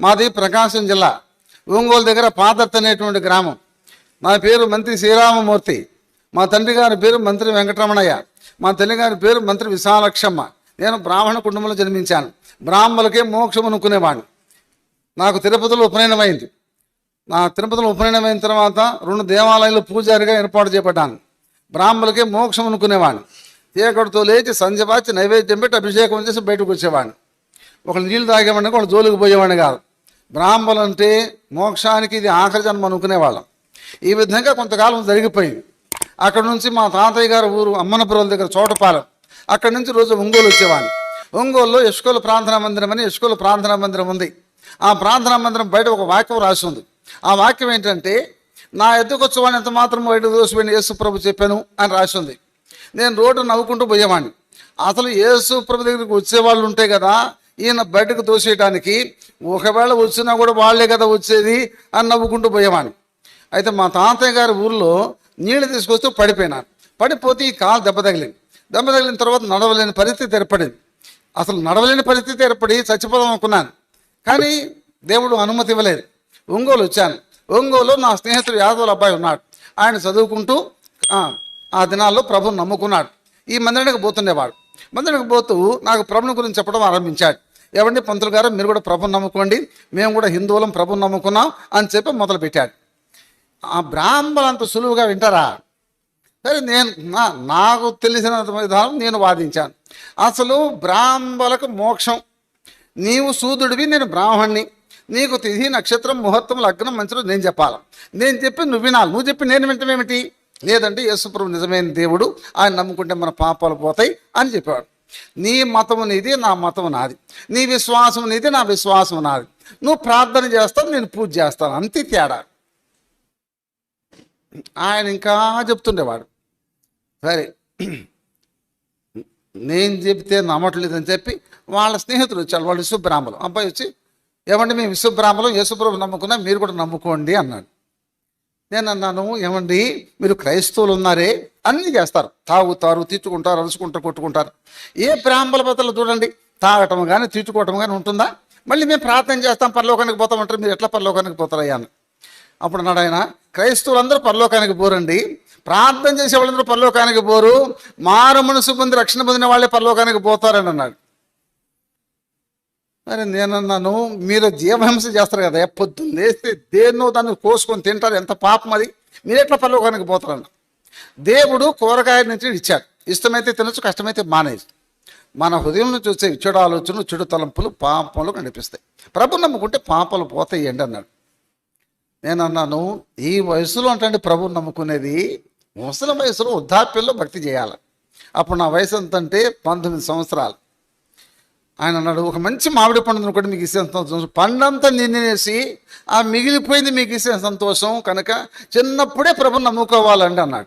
మాది ప్రకాశం జిల్లా. ఒంగోలు దగ్గర పాదత్ అనేటువంటి గ్రామం. నా పేరు మంత్రి శ్రీరామమూర్తి. మా తండ్రి గారి పేరు మంత్రి వెంకటరమణయ్య. మా తల్లి గారి పేరు మంత్రి విశాలక్షమ్మ. నేను బ్రాహ్మణ కుటుంబంలో జన్మించాను. బ్రాహ్మణులకే మోక్షం అనుకునేవాడిని నాకు తిరుపతిలో ఉపనయనమైంది. నా తిరుపతిలో ఉపనయనమైన తర్వాత రెండు దేవాలయాలు పూజారిగా ఏర్పాటు చేపట్టాను. బ్రాహ్మణులకే మోక్షం అనుకునేవాడిని చీకటితో లేచి సంధ్యపాచి నైవేద్యం పెట్టి అభిషేకం చేసి బయటకు వచ్చేవాడిని ఒకళ్ళు నీళ్ళు తాగేవాడిని ఒకళ్ళు జోలికి పోయేవాడిని కాదు. బ్రాహ్మణులు అంటే మోక్షానికి ఇది ఆఖరి జన్మ అనుకునేవాళ్ళం ఈ విధంగా కొంతకాలం జరిగిపోయింది. అక్కడ నుంచి మా తాతయ్య గారు ఊరు అమ్మనపురం దగ్గర చోటపాలెం. అక్కడి నుంచి రోజు ఒంగోలు వచ్చేవాడిని. ఒంగోలులో యశ్కోలు ప్రార్థనా మందిరం అని యశ్కోలు ప్రార్థనా మందిరం ఉంది. ఆ ప్రార్థనా మందిరం బయట ఒక వాక్యం రాసి ఉంది. ఆ వాక్యం ఏంటంటే నా ఎద్దుకొచ్చేవాడిని ఎంత మాత్రం బయట దోసిపోయిన యేసు ప్రభు చెప్పాను అని రాసి ఉంది. నేను రోడ్డు నవ్వుకుంటూ పోయేవాడిని. అసలు యేసు ప్రభు దగ్గరికి వచ్చేవాళ్ళు ఉంటే కదా ఈయన బయటకు తోసేయటానికి ఒకవేళ వచ్చినా కూడా వాళ్ళే కదా వచ్చేది అని నవ్వుకుంటూ పోయేవాడిని అయితే మా తాతయ్య గారి ఊర్లో నీళ్ళు తీసుకొస్తూ పడిపోయినాను పడిపోతే ఈ కాలు దెబ్బ తగిలింది. దెబ్బ తగిలిన తర్వాత నడవలేని పరిస్థితి ఏర్పడింది. అసలు నడవలేని పరిస్థితి ఏర్పడి చచ్చిపోదాం అనుకున్నాను. కానీ దేవుడు అనుమతి ఇవ్వలేదు. ఒంగోలు వచ్చాను. ఒంగోలు నా స్నేహితుడు యాదవుల అబ్బాయి ఉన్నాడు. ఆయన చదువుకుంటూ ఆ, ఆ దినాల్లో ప్రభుని నమ్ముకున్నాడు. ఈ మందిరానికి పోతుండేవాడు. మందిరానికి పోతూ నాకు ప్రభుని గురించి చెప్పడం ఆరంభించాడు. ఏమండి పంతులు గారు? మీరు కూడా ప్రభుని నమ్ముకోండి. మేము కూడా హిందువులం ప్రభుని నమ్ముకున్నాం అని చెప్పి మొదలుపెట్టాడు. ఆ బ్రాహ్మణులు అంత సులువుగా వింటారా? సరే నేను నా నాకు తెలిసిన విధానం నేను వాదించాను. అసలు బ్రాహ్మణులకు మోక్షం. నీవు సూదుడివి నేను బ్రాహ్మణ్ణి. నీకు తిథి నక్షత్రం ముహూర్తం లగ్నం మంచిలో నేను చెప్పాలి? నేను చెప్పి నువ్వు వినాలి. నువ్వు చెప్పి నేను వింటమేమిటి? లేదంటే యేసుప్రభు నిజమైన దేవుడు. ఆయన నమ్ముకుంటే మన పాపాలు పోతాయి అని చెప్పాడు నీ మతము నీది నా మతము నాది. నీ విశ్వాసం నీది నా విశ్వాసం నాది. నువ్వు ప్రార్థన చేస్తావు నేను పూజ చేస్తాను. అంతే తేడా. ఆయన ఇంకా చెప్తుండేవాడు. సరే. నేను చెప్తే నమ్మట్లేదని చెప్పి వాళ్ళ స్నేహితులు వచ్చారు. వాళ్ళు విశ్వబ్రాహ్మలు. అబ్బాయి వచ్చి ఏమంటే మేము విశ్వబ్రాహ్మలం యేసుప్రభు నమ్ముకున్నా మీరు కూడా నమ్ముకోండి అన్నాడు. నేను అన్నాను ఏమండి మీరు క్రైస్తవులు ఉన్నారే అన్నీ చేస్తారు. తాగుతారు తిట్టుకుంటారు అరుచుకుంటారు కొట్టుకుంటారు. ఏ బ్రాహ్మణ పద్ధతులు చూడండి. తాగటం కానీ తిట్టుకోవటం కానీ ఉంటుందా? మళ్ళీ మేము ప్రార్థన చేస్తాం పరలోకానికి పోతామంటారు. మీరు ఎట్లా పరలోకానికి పోతారయ్యా అని. అప్పుడు అన్నాడు ఆయన క్రైస్తవులందరూ పరలోకానికి పోరండి. ప్రార్థన చేసే వాళ్ళందరూ పరలోకానికి పోరు. మారు మనసు పొంది రక్షణ పొందిన వాళ్ళే పరలోకానికి పోతారని అన్నాడు. మరి నేనన్నాను మీరు జీవహింస చేస్తారు కదా పొద్దున్న లేస్తే దేన్నో దాన్ని కోసుకొని తింటారు ఎంత పాపం అది. మీరు ఎట్లా పరలోకానికి పోతారన్న. దేవుడు కూరగాయ నుంచి ఇచ్చాడు. ఇష్టమైతే తినచ్చు కష్టమైతే మానేసి మన హృదయం నుంచి వచ్చే చెడు ఆలోచనలు చెడు తలంపులు పాపములు కనిపిస్తాయి. ప్రభు నమ్ముకుంటే పాపాలు అండి అన్నాడు. నేను అన్నాను ఈ వయసులో అంటే ప్రభు నమ్ముకునేది ముసలి వయసులో వృద్ధాప్యంలో భక్తి చేయాలి. అప్పుడు నా వయసు ఎంత అంటే పంతొమ్మిది సంవత్సరాలు. ఆయన అన్నాడు ఒక మంచి మామిడి పండును కూడా మీకు ఇచ్చే సంతోషం. పండంతా నిన్నేసి ఆ మిగిలిపోయింది మీకు ఇచ్చే సంతోషం? కనుక చిన్నప్పుడే ప్రభు నమ్ముకోవాలండి అన్నాడు.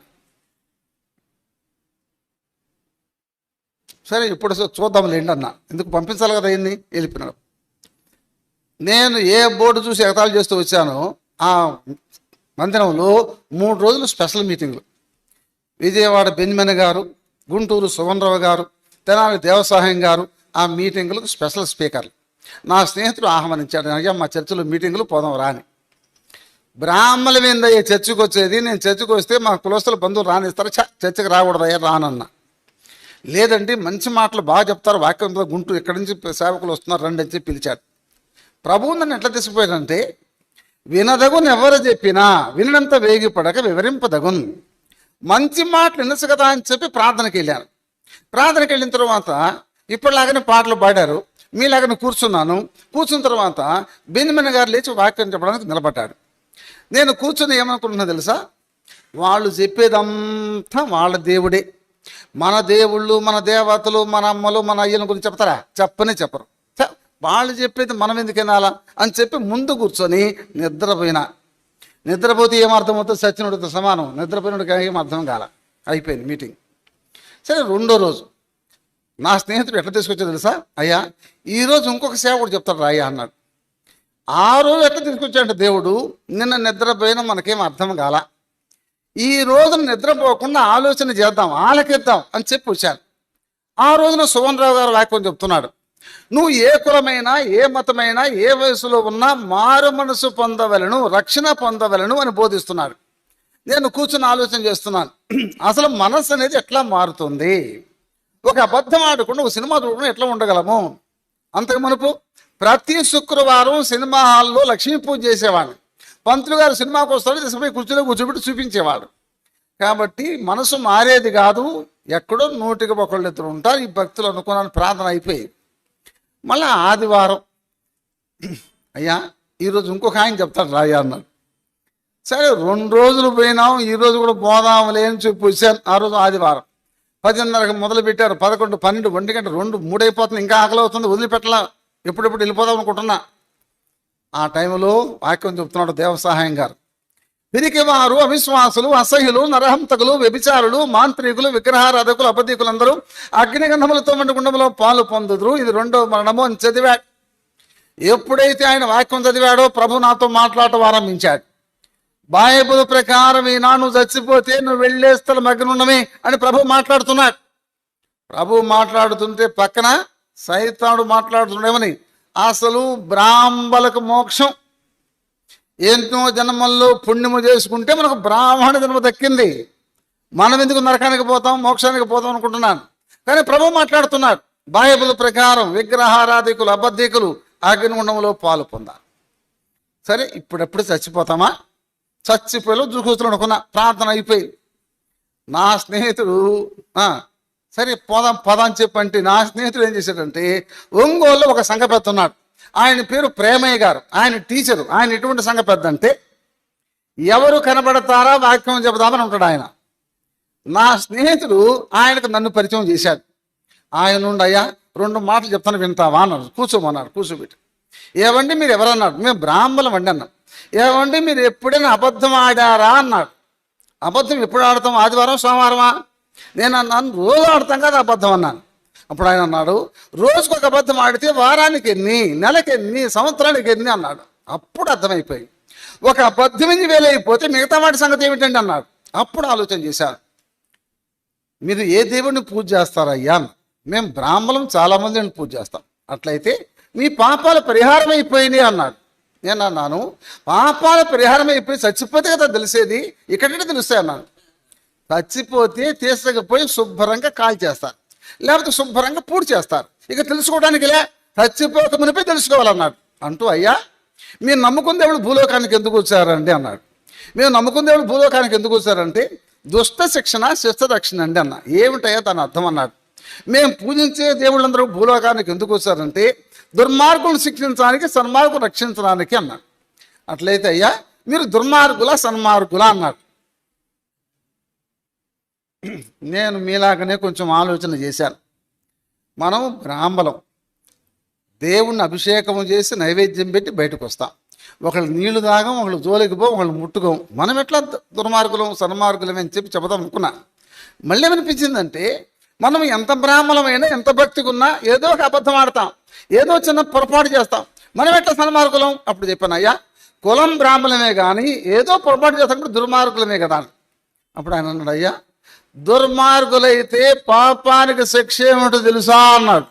సరే ఇప్పుడు చూద్దాంలేండి అన్న. ఎందుకు పంపించాలి కదా అయింది వెళ్ళిపోయినాడు. నేను ఏ బోర్డు చూసి ఎగతాలు చేస్తూ వచ్చానో ఆ మందిరంలో మూడు రోజులు స్పెషల్ మీటింగ్లు. విజయవాడ బెన్మెన్ గారు గుంటూరు సువర్ణరావు గారు తెనాలి దేవసాయం గారు ఆ మీటింగులకు స్పెషల్ స్పీకర్లు. నా స్నేహితుడు ఆహ్వానించాడు అయ్యా మా చర్చిలో మీటింగులు పోదాం రాని బ్రాహ్మణుల మీద అయ్యే చర్చికి వచ్చేది నేను చర్చికి వస్తే మా కులస్తుల బంధువులు రానిస్తారు చర్చకు రాకూడదయ్యా రానన్నా లేదండి మంచి మాటలు బాగా చెప్తారు వాక్యం గుంటూరు ఇక్కడి నుంచి సేవకులు వస్తున్నారు రండి అని చెప్పి పిలిచాడు. ప్రభువు నన్ను ఎట్లా తీసుకుపోయాడంటే వినదగును ఎవరు చెప్పినా వినడంత వేగిపడక వివరింపదగును. మంచి మాటలు వినసు కదా అని చెప్పి ప్రార్థనకి వెళ్ళాను. ప్రార్థనకి వెళ్ళిన తర్వాత ఇప్పటిలాగానే పాటలు పాడారు. మీలాగానే కూర్చున్నాను. కూర్చున్న తర్వాత బెనిమిన్ గారు లేచి వాక్యం చెప్పడానికి నిలబడ్డాడు. నేను కూర్చుని ఏమనుకుంటున్నా తెలుసా? వాళ్ళు చెప్పేదంతా వాళ్ళ దేవుడే. మన దేవుళ్ళు మన దేవతలు మన అమ్మలు మన అయ్యల గురించి చెప్తారా? చెప్పనే చెప్పరు. వాళ్ళు చెప్పేది మనం ఎందుకు వినాలా? అని చెప్పి ముందు కూర్చొని నిద్రపోయినా. నిద్రపోతే ఏం అర్థమవుతుంది? సచ్చినుడితో సమానం. నిద్రపోయినడికి ఏం అర్థం కాల? అయిపోయింది మీటింగ్. సరే రెండో రోజు. నా స్నేహితుడు ఎట్లా తీసుకొచ్చా తెలుసా? అయ్యా ఈరోజు ఇంకొక సేవకుడు చెప్తాడు రాయ అన్నాడు. ఆ రోజు ఎట్లా తీసుకొచ్చాడంటే దేవుడు నిన్న నిద్రపోయినా మనకేం అర్థం కాల. ఈ రోజున నిద్రపోకుండా ఆలోచన చేద్దాం ఆలకిద్దాం అని చెప్పి వచ్చాను ఆ రోజున సువన్ రావు గారు వాక్యం చెప్తున్నాడు. నువ్వు ఏ కులమైనా ఏ మతమైనా ఏ వయసులో ఉన్నా మారు మనసు పొందవలను రక్షణ పొందవలను అని బోధిస్తున్నాడు. నేను కూర్చుని ఆలోచన చేస్తున్నాను. అసలు మనసు అనేది ఎట్లా మారుతుంది? ఒక అబద్ధం ఆడకుండా ఒక సినిమా చూడకుండా ఎట్లా ఉండగలము? అంతకు మునుపు ప్రతి శుక్రవారం సినిమా హాల్లో లక్ష్మీ పూజ చేసేవాడిని. పంతులు గారు సినిమాకి వస్తాడు తీసుకుపోయి కుర్చీలో కూర్చోబెట్టి చూపించేవాడు. కాబట్టి మనసు మారేది కాదు ఎక్కడో నూటికి ఒకళ్ళు ఇద్దరు ఉంటారు ఈ భక్తులు అనుకున్నాను ప్రార్థన అయిపోయి మళ్ళా ఆదివారం అయ్యా ఈరోజు ఇంకొక ఆయన చెప్తాడు రాయ్యా అన్నాడు. సరే రెండు రోజులు పోయినాం ఈ రోజు కూడా పోదాంలే అని చెప్పి వచ్చాను ఆ రోజు ఆదివారం. పదిన్నరకు మొదలు పెట్టారు పదకొండు పన్నెండు ఒంటి గంట రెండు మూడైపోతుంది. ఇంకా ఆకలి అవుతుంది. వదిలిపెట్టలా. ఎప్పుడెప్పుడు వెళ్ళిపోదాం అనుకుంటున్నా. ఆ టైంలో వాక్యం చెప్తున్నాడు దేవ సహాయం గారు. పిరికివారు అవిశ్వాసులు అసహ్యులు నరహంతకులు వ్యభిచారులు మాంత్రికులు విగ్రహారాధకులు అబద్ధీకులందరూ అగ్నిగంధములతో వంటి గుండంలో పాలు పొందుదురు. ఇది రెండో మరణము అని చదివాడు. ఎప్పుడైతే ఆయన వాక్యం చదివాడో ప్రభు నాతో మాట్లాడటం ఆరంభించాడు. బైబుల్ ప్రకారం ఈనా నువ్వు చచ్చిపోతే నువ్వు వెళ్ళే స్థలం అగ్నున్నమే అని ప్రభు మాట్లాడుతున్నాడు. ప్రభు మాట్లాడుతుంటే పక్కన సైతాడు మాట్లాడుతుండేమని అసలు బ్రాహ్మలకు మోక్షం. ఎన్నో జన్మల్లో పుణ్యము చేసుకుంటే మనకు బ్రాహ్మణ జన్మ దక్కింది. మనం ఎందుకు నరకానికి పోతాం మోక్షానికి పోతాం అనుకుంటున్నాను. కానీ ప్రభు మాట్లాడుతున్నాడు. బైబిల్ ప్రకారం విగ్రహారాధికులు అబద్ధికులు అగ్నిగుండంలో పాలు పొందాలి. సరే ఇప్పుడెప్పుడు చచ్చిపోతామా? చచ్చిపోయిలో చూకూతులు అనుకున్నా ప్రార్థన అయిపోయింది నా స్నేహితుడు సరే పదం పదం చెప్పంటే నా స్నేహితుడు ఏం చేశాడంటే ఒంగోలులో ఒక సంఘ పెద్ద ఉన్నాడు. ఆయన పేరు ప్రేమయ్య గారు ఆయన టీచరు ఆయన ఎటువంటి సంఘ పెద్ద అంటే ఎవరు కనబడతారా వాక్యం చెబుదామని ఉంటాడు ఆయన. నా స్నేహితుడు ఆయనకు నన్ను పరిచయం చేశాడు. ఆయన నుండి అయ్యా రెండు మాటలు చెప్తాను వింటావా? అన్నాడు. కూర్చోమన్నాడు కూర్చోబెట్టి. ఏవండి మీరు ఎవరన్నాడు మేము బ్రాహ్మణం అండి అన్నాం. ఏవండి మీరు ఎప్పుడైనా అబద్ధం ఆడారా అన్నాడు. అబద్ధం ఎప్పుడు ఆడతాం? ఆదివారం సోమవారమా? నేను అన్నాను రోజు ఆడతాం కదా అబద్ధం అన్నాను. అప్పుడు ఆయన అన్నాడు రోజుకు ఒక అబద్ధం ఆడితే వారానికి ఎన్ని నెలకి ఎన్ని సంవత్సరానికి ఎన్ని అన్నాడు. అప్పుడు అర్థమైపోయింది. ఒక అబద్ధం వేలైపోతే మిగతా వాటి సంగతి ఏమిటండి అన్నాడు. అప్పుడు ఆలోచన చేశాను మీరు ఏ దేవుడిని పూజ చేస్తారయ్యా? మేము బ్రాహ్మణం చాలామందిని పూజ చేస్తాం. అట్లయితే మీ పాపాలు పరిహారం అయిపోయినాయి అన్నాడు. నేను అన్నాను పాపాల పరిహారం అయిపోయి చచ్చిపోతే కదా తెలిసేది ఇక్కడంటే తెలుస్తాయి అన్నాను. చచ్చిపోతే తీసుకుపోయి శుభ్రంగా కాల్ చేస్తారు లేకపోతే శుభ్రంగా పూర్తి చేస్తారు. ఇక తెలుసుకోవడానికి లే చచ్చిపోక మునిపే తెలుసుకోవాలన్నాడు. అంటూ అయ్యా మీరు నమ్ముకున్న దేవుడు భూలోకానికి ఎందుకు వచ్చారండి అన్నాడు. మేము నమ్ముకున్న దేవుడు భూలోకానికి ఎందుకు వచ్చారంటే దుష్ట శిక్షణ శిష్ట రక్షణ అండి అన్న. ఏమిటయ్యా తన అర్థం అన్నాడు. మేము పూజించే దేవుళ్ళందరూ భూలోకానికి ఎందుకు వచ్చారంటే దుర్మార్గులను శిక్షించడానికి సన్మార్గులు రక్షించడానికి అన్నాడు. అట్లయితే అయ్యా మీరు దుర్మార్గుల సన్మార్గుల అన్నాడు. నేను మీలాగనే కొంచెం ఆలోచన చేశాను. మనం బ్రాహ్మలం దేవుణ్ణి అభిషేకం చేసి నైవేద్యం పెట్టి బయటకు వస్తాం. ఒకళ్ళు నీళ్ళు తాగం ఒకళ్ళు జోలికి పో ఒకళ్ళు ముట్టుకోం. మనం ఎట్లా దుర్మార్గులం సన్మార్గులం అని చెప్పి చెబుదాం అనుకున్నా. మళ్ళీ ఏమనిపించిందంటే మనం ఎంత బ్రాహ్మణమైనా ఎంత భక్తిగా ఉన్నా ఏదో ఒక అబద్ధం ఆడతాం. ఏదో చిన్న పొరపాటు చేస్తాం. మనం ఎట్లా సన్మార్గులం? అప్పుడు చెప్పాను అయ్యా కులం బ్రాహ్మణమే కానీ ఏదో పొరపాటు చేస్తాం దుర్మార్గులమే కదా అప్పుడు ఆయన అన్నాడు అయ్యా దుర్మార్గులైతే పాపానికి శిక్ష ఏమిటో తెలుసా? అన్నాడు.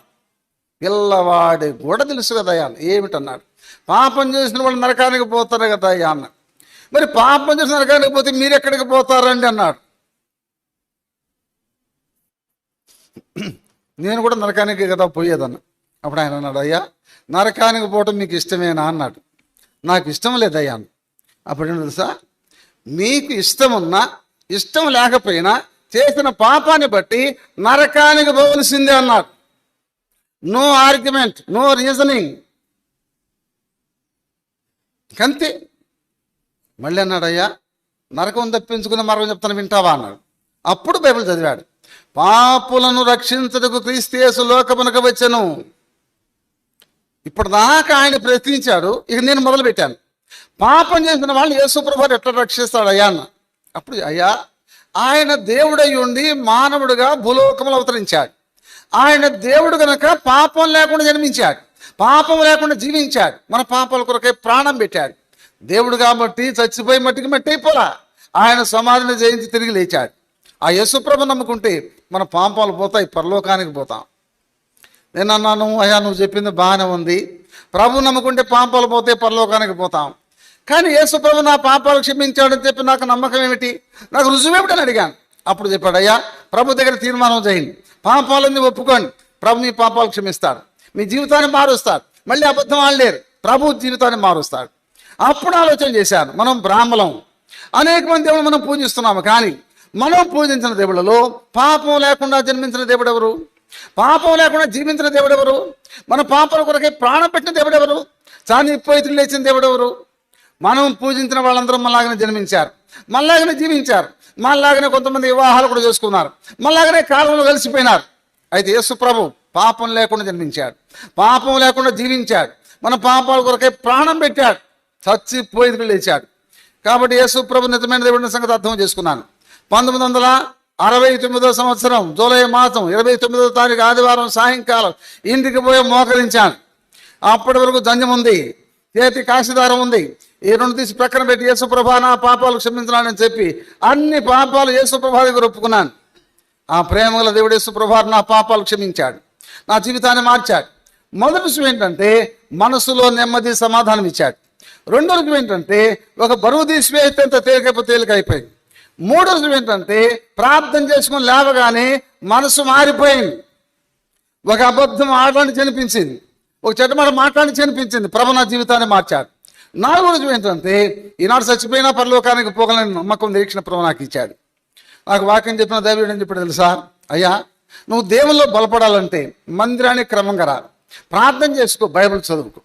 పిల్లవాడి కూడా తెలుసు కదా అయ్యా ఏమిటన్నాడు? పాపం చేసిన వాళ్ళు నరకానికి పోతారు కదా అయ్యా అన్నాడు. మరి పాపం చేసిన నరకానికి పోతే మీరు ఎక్కడికి పోతారండి అన్నాడు. నేను కూడా నరకానికి కదా పోయేదన్న. అప్పుడు ఆయన అన్నాడు అయ్యా నరకానికి పోవటం మీకు ఇష్టమేనా? అన్నాడు. నాకు ఇష్టం లేదయ్యా అప్పుడు తెలుసా? మీకు ఇష్టం ఉన్నా ఇష్టం లేకపోయినా చేసిన పాపాన్ని బట్టి నరకానికి పోవలసిందే అన్నాడు. నో ఆర్గ్యుమెంట్ నో రీజనింగ్ కంతే. మళ్ళీ అన్నాడు అయ్యా నరకం తప్పించుకున్న మరకం చెప్తాను వింటావా? అన్నాడు. అప్పుడు బైబిల్ చదివాడు. పాపులను రక్షించటకు క్రీస్తేసు లోకమునకు వచ్చను. ఇప్పుడు దాకా ఆయన ప్రశ్నించాడు ఇక నేను మొదలు పెట్టాను పాపం చేసిన వాళ్ళు యేసుప్రభు ఎట్లా రక్షిస్తాడు? అయ్యా అన్న. అప్పుడు అయ్యా ఆయన దేవుడై ఉండి మానవుడుగా భూలోకములు అవతరించాడు. ఆయన దేవుడు కనుక పాపం లేకుండా జన్మించాడు. పాపం లేకుండా జీవించాడు. మన పాపాల కొరకై ప్రాణం పెట్టాడు. దేవుడు కాబట్టి చచ్చిపోయి మట్టికి మట్టి అయిపోలా. ఆయన సమాధిని జయించి తిరిగి లేచాడు. ఆ యేసుప్రభు నమ్ముకుంటే మన పాపాలు పోతాయి పరలోకానికి పోతాం. నేను అన్నాను అయ్యా నువ్వు చెప్పింది బాగానే ఉంది. ప్రభు నమ్ముకుంటే పాపాలు పోతే పరలోకానికి పోతాం. కానీ యేసుప్రభు నా పాపాలు క్షమించాడని చెప్పి నాకు నమ్మకం ఏమిటి? నాకు రుజువు ఏమిటని అడిగాను. అప్పుడు చెప్పాడు అయ్యా ప్రభు దగ్గర తీర్మానం చేయండి. పాపాలని ఒప్పుకోండి. ప్రభు మీ పాపాలు క్షమిస్తాడు. మీ జీవితాన్ని మారుస్తాడు. మళ్ళీ అబద్ధం ఆడలేరు. ప్రభు జీవితాన్ని మారుస్తాడు. అప్పుడు ఆలోచన చేశాను మనం బ్రాహ్మలం. అనేక మంది మనం పూజిస్తున్నాము కానీ మనం పూజించిన దేవుళ్ళలో పాపం లేకుండా జన్మించిన దేవుడు ఎవరు పాపం లేకుండా జీవించిన దేవుడు ఎవరు మన పాపల కొరకే ప్రాణం పెట్టిన దేవుడు ఎవరు చానిపోయి లేచిన దేవుడు ఎవరు మనం పూజించిన వాళ్ళందరూ మనలాగానే జన్మించారు మనలాగానే జీవించారు మనలాగానే కొంతమంది వివాహాలు కూడా చేసుకున్నారు మనలాగానే కాలంలో కలిసిపోయినారు. అయితే యేసు ప్రభు పాపం లేకుండా జన్మించాడు పాపం లేకుండా జీవించాడు మన పాపాల కొరకే ప్రాణం పెట్టాడు చచ్చిపోయి లేచాడు. కాబట్టి యేసు ప్రభు నిజమైన దేవుడిన సంగతి అర్థం చేసుకున్నాను. పంతొమ్మిది వందల అరవై తొమ్మిదో సంవత్సరం జూలై మాసం ఇరవై తొమ్మిదో తారీఖు ఆదివారం సాయంకాలం ఇంటికి పోయి మోకరించాను. అప్పటి వరకు దంజం ఉంది చేతి కాశీదారం ఉంది. ఈ రెండు తీసి ప్రక్కన పెట్టి యేసుప్రభా నా పాపాలు క్షమించాలని చెప్పి అన్ని పాపాలు యేసుప్రభా దగ్గర ఒప్పుకున్నాను. ఆ ప్రేమగల దేవుడు యేసుప్రభా నా పాపాలు క్షమించాడు. నా జీవితాన్ని మార్చాడు. మొదటి విషయం ఏంటంటే మనసులో నెమ్మది సమాధానం ఇచ్చాడు. రెండో విషయం ఏంటంటే ఒక బరువు తీసివేస్తే ఎంత తేలికైపో తేలికైపోయింది. మూడో ఏంటంటే ప్రార్థన చేసుకుని లేవగానే మనసు మారిపోయింది. ఒక అబద్ధం ఆడడానికి చనిపించింది. ఒక చెట్టు మాట మాట్లాడి చనిపించింది. ప్రభు నా జీవితాన్ని మార్చాడు. నాలుగో రోజు ఏంటంటే ఈనాడు చచ్చిపోయినా పరలోకానికి పోగలని నమ్మకం నిరీక్షణ ప్రభు నాకు ఇచ్చాడు. నాకు వాక్యం చెప్పిన దైవుడు అని చెప్పాడు తెలుసా? అయ్యా నువ్వు దేవుల్లో బలపడాలంటే మందిరానికి క్రమంగా రా. ప్రార్థన చేసుకో బైబిల్ చదువుకో.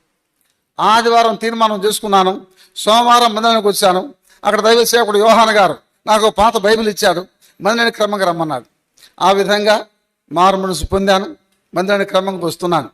ఆదివారం తీర్మానం చేసుకున్నాను. సోమవారం మందిరానికి వచ్చాను. అక్కడ దైవ సేవకుడు యోహాన్ గారు నాకు పాత బైబిల్ ఇచ్చాడు. మందిరానికి క్రమంగా రమ్మన్నాడు. ఆ విధంగా మారు మనసు పొందాను. మందిరానికి క్రమంగా వస్తున్నాను.